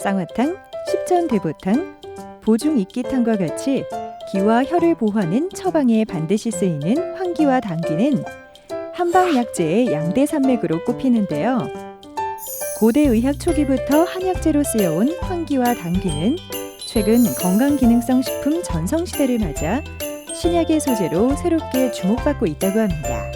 쌍화탕, 십전대보탕, 보중 익기탕과 같이 기와 혈을 보호하는 처방에 반드시 쓰이는 황기와 당귀는 한방약재의 양대 산맥으로 꼽히는데요. 고대 의학 초기부터 한약재로 쓰여온 황기와 당귀는 최근 건강기능성 식품 전성시대를 맞아 신약의 소재로 새롭게 주목받고 있다고 합니다.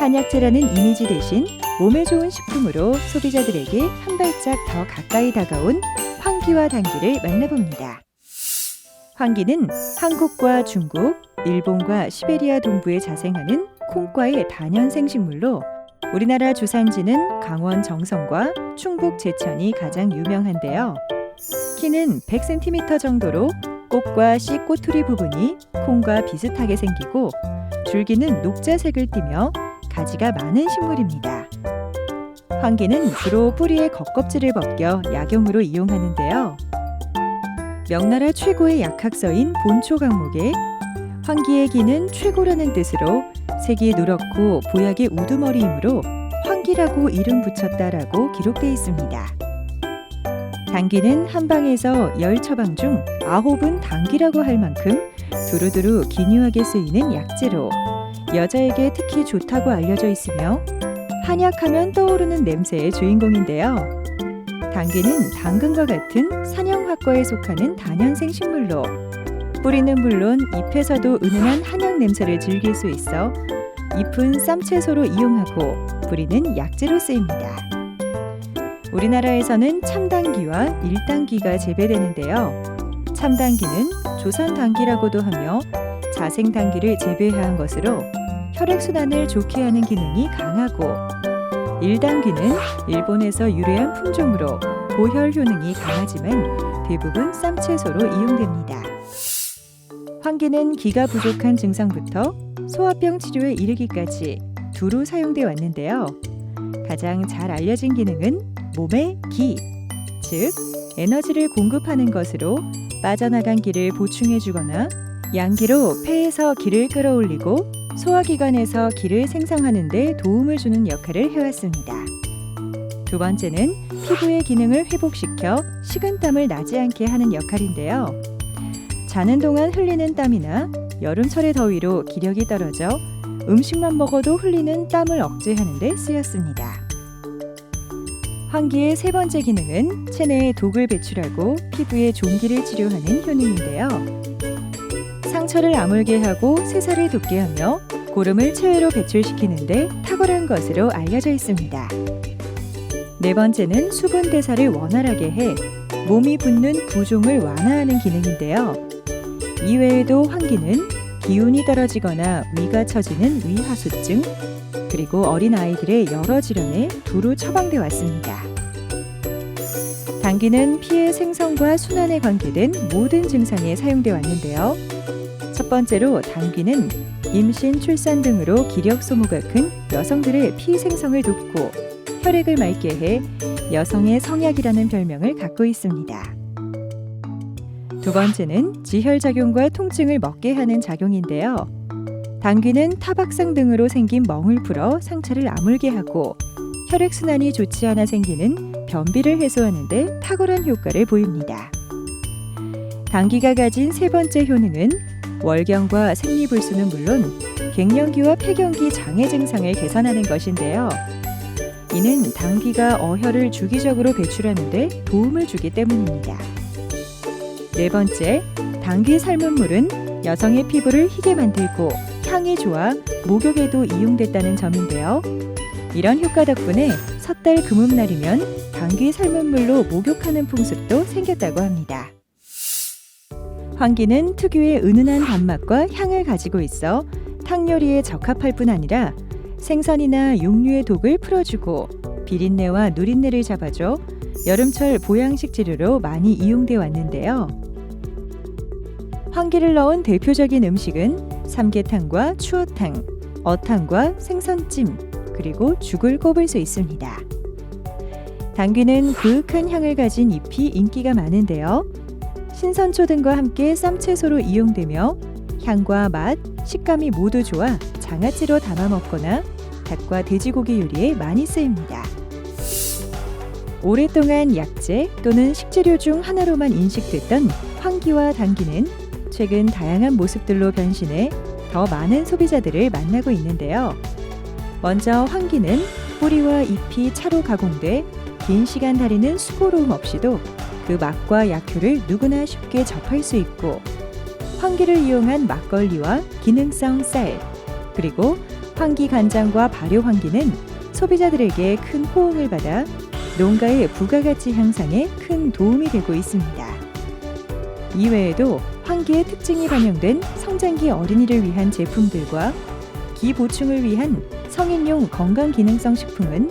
한약재라는 이미지 대신 몸에 좋은 식품으로 소비자들에게 한 발짝 더 가까이 다가온 황기와 당귀를 만나봅니다. 황기는 한국과 중국, 일본과 시베리아 동부에 자생하는 콩과의 단연생 식물로 우리나라 주산지는 강원 정선과 충북 제천이 가장 유명한데요. 키는 100cm 정도로 꽃과 씨 꼬투리 부분이 콩과 비슷하게 생기고 줄기는 녹자색을 띠며 가지가 많은 식물입니다. 황기는 주로 뿌리의 겉껍질을 벗겨 약용으로 이용하는데요. 명나라 최고의 약학서인 본초 강목에 황기의 기는 최고라는 뜻으로 색이 누렇고 보약의 우두머리이므로 황기라고 이름 붙였다라고 기록돼 있습니다. 당귀는 한방에서 열 처방 중 아홉은 당귀라고 할 만큼 두루두루 기뉴하게 쓰이는 약재로 여자에게 특히 좋다고 알려져 있으며 한약하면 떠오르는 냄새의 주인공인데요. 당귀는 당근과 같은 산영학과에 속하는 단연생 식물로 뿌리는 물론 잎에서도 은은한 한약 냄새를 즐길 수 있어 잎은 쌈채소로 이용하고 뿌리는 약재로 쓰입니다. 우리나라에서는 참당귀와 일당귀가 재배되는데요. 참당귀는 조선당귀라고도 하며 자생당귀를 재배한 것으로 혈액순환을 좋게 하는 기능이 강하고 일당귀는 일본에서 유래한 품종으로 보혈 효능이 강하지만 대부분 쌈채소로 이용됩니다. 황기는 기가 부족한 증상부터 소화병 치료에 이르기까지 두루 사용돼 왔는데요. 가장 잘 알려진 기능은 몸의 기, 즉 에너지를 공급하는 것으로 빠져나간 기를 보충해 주거나 양기로 폐에서 기를 끌어올리고 소화기관에서 기를 생성하는 데 도움을 주는 역할을 해왔습니다. 두 번째는 피부의 기능을 회복시켜 식은땀을 나지 않게 하는 역할인데요. 자는 동안 흘리는 땀이나 여름철의 더위로 기력이 떨어져 음식만 먹어도 흘리는 땀을 억제하는 데 쓰였습니다. 환기의 세 번째 기능은 체내의 독을 배출하고 피부의 종기를 치료하는 효능인데요. 상처를 아물게 하고 세살을 돋게 하며 고름을 체외로 배출시키는데 탁월한 것으로 알려져 있습니다. 네 번째는 수분 대사를 원활하게 해 몸이 붓는 부종을 완화하는 기능인데요. 이외에도 환기는 기운이 떨어지거나 위가 처지는 위하수증, 그리고 어린 아이들의 여러 질환에 두루 처방돼 왔습니다. 당귀는 피의 생성과 순환에 관계된 모든 증상에 사용돼 왔는데요. 첫 번째로 당귀는 임신, 출산 등으로 기력 소모가 큰 여성들의 피 생성을 돕고 혈액을 맑게 해 여성의 성약이라는 별명을 갖고 있습니다. 두 번째는 지혈작용과 통증을 먹게 하는 작용인데요. 당귀는 타박상 등으로 생긴 멍을 풀어 상처를 아물게 하고 혈액순환이 좋지 않아 생기는 변비를 해소하는데 탁월한 효과를 보입니다. 당귀가 가진 세 번째 효능은 월경과 생리불수는 물론 갱년기와 폐경기 장애 증상을 개선하는 것인데요. 이는 당귀가 어혈을 주기적으로 배출하는데 도움을 주기 때문입니다. 네 번째, 당귀 삶은 물은 여성의 피부를 희게 만들고 향이 좋아 목욕에도 이용됐다는 점인데요. 이런 효과 덕분에 섣달 금음날이면 당귀 삶은 물로 목욕하는 풍습도 생겼다고 합니다. 황기는 특유의 은은한 단맛과 향을 가지고 있어 탕 요리에 적합할 뿐 아니라 생선이나 육류의 독을 풀어주고 비린내와 누린내를 잡아줘 여름철 보양식 재료로 많이 이용돼 왔는데요. 황기를 넣은 대표적인 음식은 삼계탕과 추어탕, 어탕과 생선찜, 그리고 죽을 꼽을 수 있습니다. 당귀는 그윽한 향을 가진 잎이 인기가 많은데요. 신선초 등과 함께 쌈채소로 이용되며 향과 맛, 식감이 모두 좋아 장아찌로 담아 먹거나 닭과 돼지고기 요리에 많이 쓰입니다. 오랫동안 약재 또는 식재료 중 하나로만 인식됐던 황기와 당귀는 최근 다양한 모습들로 변신해 더 많은 소비자들을 만나고 있는데요. 먼저 황기는 뿌리와 잎이 차로 가공돼 긴 시간 달이는 수고로움 없이도 그 맛과 약효를 누구나 쉽게 접할 수 있고 황기를 이용한 막걸리와 기능성 쌀 그리고 황기 간장과 발효 황기는 소비자들에게 큰 호응을 받아 농가의 부가가치 향상에 큰 도움이 되고 있습니다. 이외에도 황기의 특징이 반영된 성장기 어린이를 위한 제품들과 기 보충을 위한 성인용 건강 기능성 식품은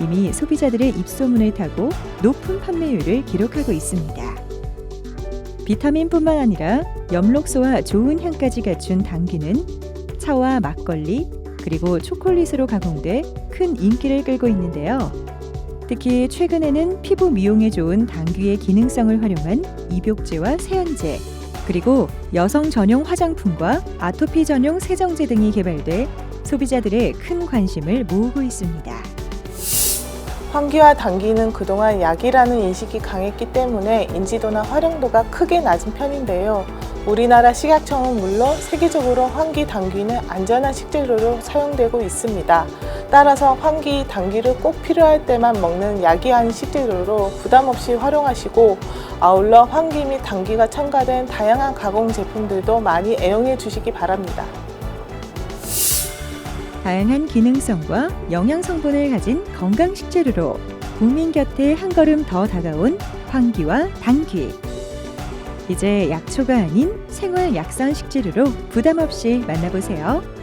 이미 소비자들의 입소문을 타고 높은 판매율을 기록하고 있습니다. 비타민뿐만 아니라 엽록소와 좋은 향까지 갖춘 당귀는 차와 막걸리 그리고 초콜릿으로 가공돼 큰 인기를 끌고 있는데요. 특히 최근에는 피부 미용에 좋은 당귀의 기능성을 활용한 입욕제와 세안제 그리고 여성 전용 화장품과 아토피 전용 세정제 등이 개발돼 소비자들의 큰 관심을 모으고 있습니다. 황기와 당귀는 그동안 약이라는 인식이 강했기 때문에 인지도나 활용도가 크게 낮은 편인데요. 우리나라 식약청은 물론 세계적으로 황기, 당귀는 안전한 식재료로 사용되고 있습니다. 따라서 황기, 당귀를 꼭 필요할 때만 먹는 약이 아닌 식재료로 부담 없이 활용하시고 아울러 황기 및 당귀가 첨가된 다양한 가공 제품들도 많이 애용해 주시기 바랍니다. 다양한 기능성과 영양 성분을 가진 건강 식재료로 국민 곁에 한 걸음 더 다가온 황기와 당귀. 이제 약초가 아닌 생활 약상 식재료로 부담 없이 만나보세요.